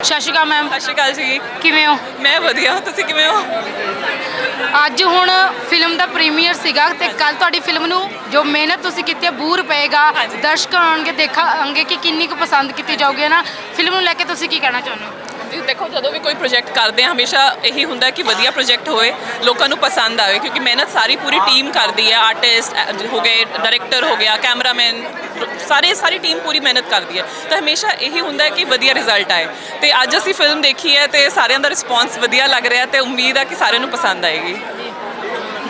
ਸਤਿ ਸ਼੍ਰੀ ਅਕਾਲ ਮੈਮ ਸਤਿ ਸ਼੍ਰੀ ਅਕਾਲ ਜੀ। ਕਿਵੇਂ ਹੋ? ਮੈਂ ਵਧੀਆ ਤੁਸੀਂ ਕਿਵੇਂ ਹੋ? ਅੱਜ ਹੁਣ ਫਿਲਮ ਦਾ ਪ੍ਰੀਮੀਅਰ ਸੀਗਾ ਤੇ ਕੱਲ ਤੁਹਾਡੀ ਫਿਲਮ ਨੂੰ ਜੋ ਮਿਹਨਤ ਤੁਸੀਂ ਕੀਤੀ ਹੈ ਬੂਰ ਪਏਗਾ। ਦਰਸ਼ਕ ਆਉਣਗੇ ਦੇਖਾਂਗੇ ਕਿ ਕਿੰਨੀ ਕੁ ਪਸੰਦ ਕੀਤੀ ਜਾਊਗੀ ਨਾ ਫਿਲਮ ਨੂੰ ਲੈ ਕੇ ਤੁਸੀਂ ਕੀ ਕਹਿਣਾ ਚਾਹੁੰਦੇ ਹੋ? ਦੇਖੋ, ਜਦੋਂ ਵੀ ਕੋਈ ਪ੍ਰੋਜੈਕਟ ਕਰਦੇ ਆ ਹਮੇਸ਼ਾ ਇਹੀ ਹੁੰਦਾ ਕਿ ਵਧੀਆ ਪ੍ਰੋਜੈਕਟ ਹੋਏ, ਲੋਕਾਂ ਨੂੰ ਪਸੰਦ ਆਵੇ, ਕਿਉਂਕਿ ਮਿਹਨਤ ਸਾਰੀ ਪੂਰੀ ਟੀਮ ਕਰਦੀ ਹੈ ਆਰਟਿਸਟ ਹੋ ਗਏ ਡਾਇਰੈਕਟਰ ਹੋ ਗਿਆ ਕੈਮਰਾਮੈਨ ਸਾਰੇ, ਸਾਰੀ ਟੀਮ ਪੂਰੀ ਮਿਹਨਤ ਕਰਦੀ ਹੈ। ਤਾਂ ਹਮੇਸ਼ਾ ਇਹੀ ਹੁੰਦਾ ਹੈ ਕਿ ਵਧੀਆ ਰਿਜ਼ਲਟ ਆਏ। ਤੇ ਅੱਜ ਅਸੀਂ ਫਿਲਮ ਦੇਖੀ ਹੈ ਤੇ ਸਾਰਿਆਂ ਦਾ ਰਿਸਪੌਂਸ ਵਧੀਆ ਲੱਗ ਰਿਹਾ ਤੇ ਉਮੀਦ ਹੈ ਕਿ ਸਾਰਿਆਂ ਨੂੰ ਪਸੰਦ ਆਏਗੀ।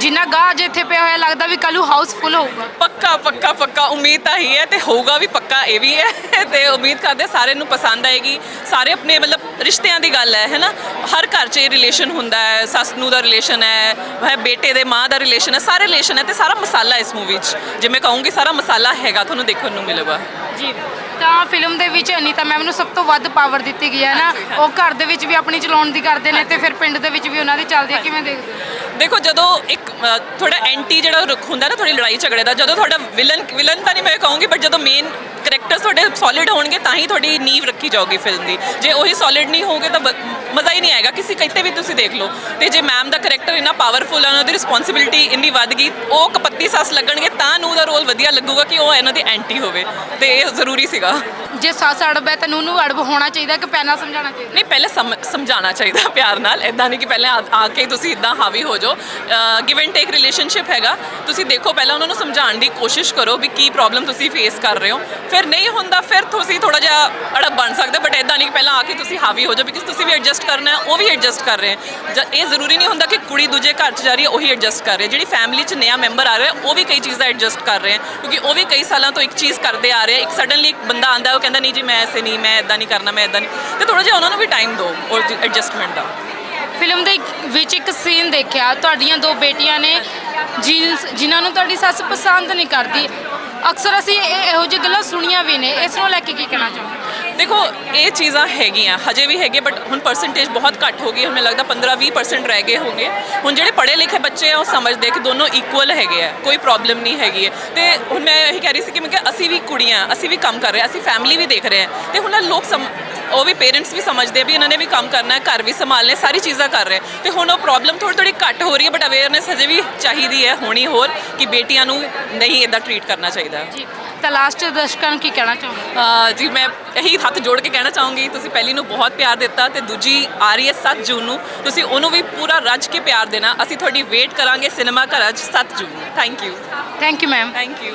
ਜਿੰਨਾ ਗਾਹ ਅੱਜ ਇੱਥੇ ਪਿਆ ਹੋਇਆ ਲੱਗਦਾ ਵੀ ਕੱਲ੍ਹ ਨੂੰ ਹਾਊਸ ਹੋਊਗਾ। ਪੱਕਾ ਪੱਕਾ ਪੱਕਾ, ਉਮੀਦ ਤਾਂ ਹੀ ਹੈ ਤੇ ਹੋਊਗਾ ਵੀ ਪੱਕਾ, ਇਹ ਵੀ ਹੈ। ਤੇ ਉਮੀਦ ਕਰਦੇ ਹਾਂ ਸਾਰਿਆਂ ਨੂੰ ਪਸੰਦ ਆਏਗੀ। ਸਾਰੇ ਆਪਣੇ ਮਤਲਬ ਰਿਸ਼ਤਿਆਂ ਦੀ ਗੱਲ ਹੈ ਹੈਨਾ ਹਰ ਘਰ 'ਚ ਇਹ ਰਿਲੇਸ਼ਨ ਹੁੰਦਾ ਹੈ, ਸੱਸ ਨੂੰ ਦਾ ਰਿਲੇਸ਼ਨ ਹੈ ਹੈ ਬੇਟੇ ਦੇ ਮਾਂ ਦਾ ਰਿਲੇਸ਼ਨ ਹੈ, ਸਾਰੇ ਰਿਲੇਸ਼ਨ ਹੈ ਤੇ ਸਾਰਾ ਮਸਾਲਾ ਇਸ ਮੂਵੀ 'ਚ। ਜੇ ਮੈਂ ਕਹੂੰਗੀ ਸਾਰਾ ਮਸਾਲਾ ਹੈਗਾ, ਤੁਹਾਨੂੰ ਦੇਖਣ ਨੂੰ ਮਿਲੇਗਾ। ਜੀ ਤਾਂ ਫਿਲਮ ਦੇ ਵਿੱਚ ਅਨੀਤਾ ਮੈਮ ਨੂੰ ਸਭ ਤੋਂ ਵੱਧ ਪਾਵਰ ਦਿੱਤੀ ਗਈ ਹੈ ਨਾ। ਉਹ ਘਰ ਦੇ ਵਿੱਚ ਵੀ ਆਪਣੀ ਚਲਾਉਣ ਦੀ ਕਰਦੇ ਨੇ ਤੇ ਫਿਰ ਪਿੰਡ ਦੇ ਵਿੱਚ ਵੀ ਉਹਨਾਂ ਦੀ ਚੱਲਦੀ ਹੈ। ਕਿਵੇਂ ਦੇਖਦੇ ਹੋ? ਦੇਖੋ ਜਦੋਂ ਇੱਕ ਅ, ਥੋੜਾ ਐਂਟੀ ਜਿਹੜਾ ਰੁਖ ਹੁੰਦਾ ਨਾ ਥੋੜੀ ਲੜਾਈ ਝਗੜੇ ਦਾ ਜਦੋਂ ਤੁਹਾਡਾ ਵਿਲਨ ਵਿਲਨ ਤਾਂ ਨਹੀਂ ਮੈਂ ਕਹੂੰਗੀ ਬਟ ਜਦੋਂ ਮੇਨ ਕਰੈਕਟਰ ਤੁਹਾਡੇ ਸੋਲਿਡ ਹੋਣਗੇ ਤਾਂ ਹੀ ਤੁਹਾਡੀ ਨੀਂਵ ਰੱਖੀ ਜਾਊਗੀ ਫਿਲਮ ਦੀ। ਜੇ ਉਹੀ ਸੋਲਿਡ ਨਹੀਂ ਹੋਗੇ ਤਾਂ ਬ- ਮਜ਼ਾ ਹੀ ਨਹੀਂ ਆਏਗਾ। ਕਿਸੇ ਕਿਤੇ ਵੀ ਤੁਸੀਂ ਦੇਖ ਲਓ। ਤੇ ਜੇ ਮੈਮ ਦਾ ਕਰੈਕਟਰ ਇੰਨਾ ਪਾਵਰਫੁਲ ਹੈ ਉਹਨਾਂ ਦੀ ਰਿਸਪੌਂਸਿਬਿਲਟੀ ਇੰਨੀ ਵੱਧ ਗਈ ਉਹ ਕਪੱਤੀ ਸੱਸ ਲੱਗਣਗੇ ਤਾਂ ਨੂੰ ਦਾ ਰੋਲ ਵਧੀਆ ਲੱਗੂਗਾ ਕਿ ਉਹ ਇਹਨਾਂ ਦੀ ਐਂਟੀ ਹੋਵੇ ਤੇ ਇਹ ਜ਼ਰੂਰੀ ਸੀਗਾ। ਜੇ ਸੱਸ ਅੜਬ ਹੈ ਤਾਂ ਨੂੰ ਨੂੰ ਅੜਬ ਹੋਣਾ ਚਾਹੀਦਾ ਕਿ ਪਹਿਲਾਂ ਸਮਝਾਉਣਾ ਚਾਹੀਦਾ? ਨਹੀਂ ਪਹਿਲੇ ਸਮ- ਸਮਝਾਉਣਾ ਚਾਹੀਦਾ ਪਿਆਰ ਨਾਲ। ਇਦਾਂ ਨਹੀਂ ਕਿ ਪਹਿਲੇ ਆ ਆ ਕੇ ਤੁਸੀਂ ਇਦਾਂ ਹਾਵੀ ਹੋ ਜਾਓ। ਗਿਵ ਐਂਡ ਟੇਕ ਰਿਲੇਸ਼ਨਸ਼ਿਪ ਹੈਗਾ। ਤੁਸੀਂ ਦੇਖੋ ਪਹਿਲਾਂ ਉਹਨਾਂ ਨੂੰ ਸਮਝਾਉਣ ਦੀ ਕੋਸ਼ਿਸ਼ ਕਰੋ ਵੀ ਕੀ ਪ੍ਰੋਬਲਮ ਤੁਸੀਂ ਫੇਸ ਕਰ ਰਹੇ ਹੋ। ਫਿਰ ਨਹੀਂ ਹੁੰਦਾ ਫਿਰ ਤੁਸੀਂ ਥੋੜਾ ਜਿਹਾ ਅੜਬ ਬਣ ਸਕਦੇ ਬਟ ਇਦਾਂ ਨਹੀਂ ਕਿ ਪਹਿਲਾਂ ਆ ਕੇ ਤੁਸੀਂ ਹਾਵੀ ਹੋ ਜਾਓ ਬਿਕਾਜ਼ ਤੁਸੀਂ ਵੀ ਐਡਜਸਟ ਕਰਨਾ ਹੈ, ਉਹ ਵੀ ਐਡਜਸਟ ਕਰ ਰਹੇ ਹੈ। ਜ- ਇਹ ਜ਼ਰੂਰੀ ਨਹੀਂ ਹੁੰਦਾ ਕਿ ਕੁੜੀ ਦੂਜੇ ਘਰ 'ਚ ਜਾ ਰਹੀ ਹੈ, ਉਹੀ ਐਡਜਸਟ ਕਰ ਰਹੀ ਹੈ। ਜਿਹੜੀ ਫੈਮਿਲੀ 'ਚ ਨਵਾਂ ਮੈਂਬਰ ਆ ਰਿਹਾ ਉਹ ਵੀ ਕਈ ਚੀਜ਼ਾਂ ਐਡਜਸਟ ਕਰ ਰਹੇ ਹੈ, ਕਿਉਂਕਿ ਉਹ ਵੀ ਕਈ ਸਾਲਾਂ ਤੋਂ ਇੱਕ ਚੀਜ਼ ਕਰਦੇ ਆ ਰਹੇ ਹੈ। ਇੱਕ ਸਡਨਲੀ ਇੱਕ ਬੰਦਾ ਆਂਦਾ ਉਹ ਕਹਿੰਦਾ, ਨਹੀਂ ਜੀ, ਮੈਂ ਐਸੇ ਨਹੀਂ, ਮੈਂ ਇਦਾਂ ਨਹੀਂ ਕਰਨਾ, ਮੈਂ ਇਦਾਂ ਨਹੀਂ। ਤੇ ਥੋੜਾ ਜਿਹਾ ਉਹਨਾਂ ਨੂੰ ਵੀ ਟਾਈਮ ਦਿਓ, ਉਹ ਐਡਜਸਟਮੈਂਟ ਦਾ। ਫਿਲਮ ਦੇ ਵਿੱਚ ਇੱਕ ਸੀਨ ਦੇਖਿਆ, ਤੁਹਾਡੀਆਂ ਦੋ ਬੇਟੀਆਂ ਨੇ, ਜਿਨਸ, ਜਿਨ੍ਹਾਂ ਨੂੰ ਤੁਹਾਡੀ ਸੱਸ ਪਸੰਦ ਨਹੀਂ ਕਰਦੀ। ਅਕਸਰ ਅਸੀਂ ਇਹ- ਇਹੋ ਜਿਹੀ ਗੱਲਾਂ ਸੁਣੀਆਂ ਵੀ ਨੇ, ਇਸ ਨੂੰ ਲੈ ਕੇ ਕੀ ਕਹਿਣਾ ਚਾਹੁੰਦੇ ਦੇਖੋ, ਇਹ ਚੀਜ਼ਾਂ ਹੈਗੀਆਂ, ਹਜੇ ਵੀ ਹੈਗੇ ਬਟ ਹੁਣ ਪਰਸੈਂਟੇਜ ਬਹੁਤ ਘੱਟ ਹੋ ਗਈ ਹੈ। ਮੈਨੂੰ ਲੱਗਦਾ 15-20% ਰਹਿ ਗਏ ਹੋਣਗੇ। ਹੁਣ ਜਿਹੜੇ ਪੜ੍ਹੇ ਲਿਖੇ ਬੱਚੇ ਆ, ਉਹ ਸਮਝਦੇ ਕਿ ਦੋਨੋਂ ਇਕੁਅਲ ਹੈਗੇ ਆ, ਕੋਈ ਪ੍ਰੋਬਲਮ ਨਹੀਂ ਹੈਗੀ ਹੈ। ਤੇ ਹੁਣ ਮੈਂ ਇਹ ਕਹਿ ਰਹੀ ਸੀ ਕਿ ਮੈਂ ਕਿ ਅਸੀਂ ਵੀ ਕੁੜੀਆਂ, ਅਸੀਂ ਵੀ ਕੰਮ ਕਰ ਰਹੇ ਹਾਂ, ਅਸੀਂ ਫੈਮਿਲੀ ਵੀ ਦੇਖ ਰਹੇ ਹਾਂ। ਤੇ ਹੁਣ ਲੋਕ ਸਮ ਉਹ ਵੀ ਪੇਰੈਂਟਸ ਵੀ ਸਮਝਦੇ ਆ ਵੀ ਇਹਨਾਂ ਨੇ ਵੀ ਕੰਮ ਕਰਨਾ ਹੈ ਘਰ ਵੀ ਸੰਭਾਲਣੇ ਸਾਰੀ ਚੀਜ਼ਾਂ ਕਰ ਰਹੇ। ਤੇ ਹੁਣ ਉਹ ਪ੍ਰੋਬਲਮ ਥੋੜੀ ਥੋੜੀ ਘੱਟ ਹੋ ਰਹੀ ਹੈ ਬਟ ਅਵੇਅਰਨੈਸ ਹਜੇ ਵੀ ਚਾਹੀਦੀ ਹੈ ਹੋਣੀ ਹੋਰ ਕਿ ਬੇਟੀਆਂ ਨੂੰ ਨਹੀਂ ਇਦਾਂ ਟਰੀਟ ਕਰਨਾ ਚਾਹੀਦਾ। ਜੀ ਤਾਂ ਲਾਸਟ ਦਰਸ਼ਕਾਂ ਨੂੰ ਕੀ ਕਹਿਣਾ ਚਾਹੁੰਦੇ ਜੀ ਮੈਂ ਇਹੀ ਹੱਥ ਜੋੜ ਕੇ ਕਹਿਣਾ ਚਾਹੂੰਗੀ ਤੁਸੀਂ ਪਹਿਲੀ ਨੂੰ ਬਹੁਤ ਪਿਆਰ ਦਿੱਤਾ ਤੇ ਦੂਜੀ ਆ ਰਹੀ ਹੈ 7 ਜੂਨ ਨੂੰ। ਤੁਸੀਂ ਉਹਨੂੰ ਵੀ ਪੂਰਾ ਰੱਜ ਕੇ ਪਿਆਰ ਦੇਣਾ। ਅਸੀਂ ਤੁਹਾਡੀ ਵੇਟ ਕਰਾਂਗੇ ਸਿਨੇਮਾ ਘਰਾਂ 'ਚ 7 June thank you thank you ma'am thank you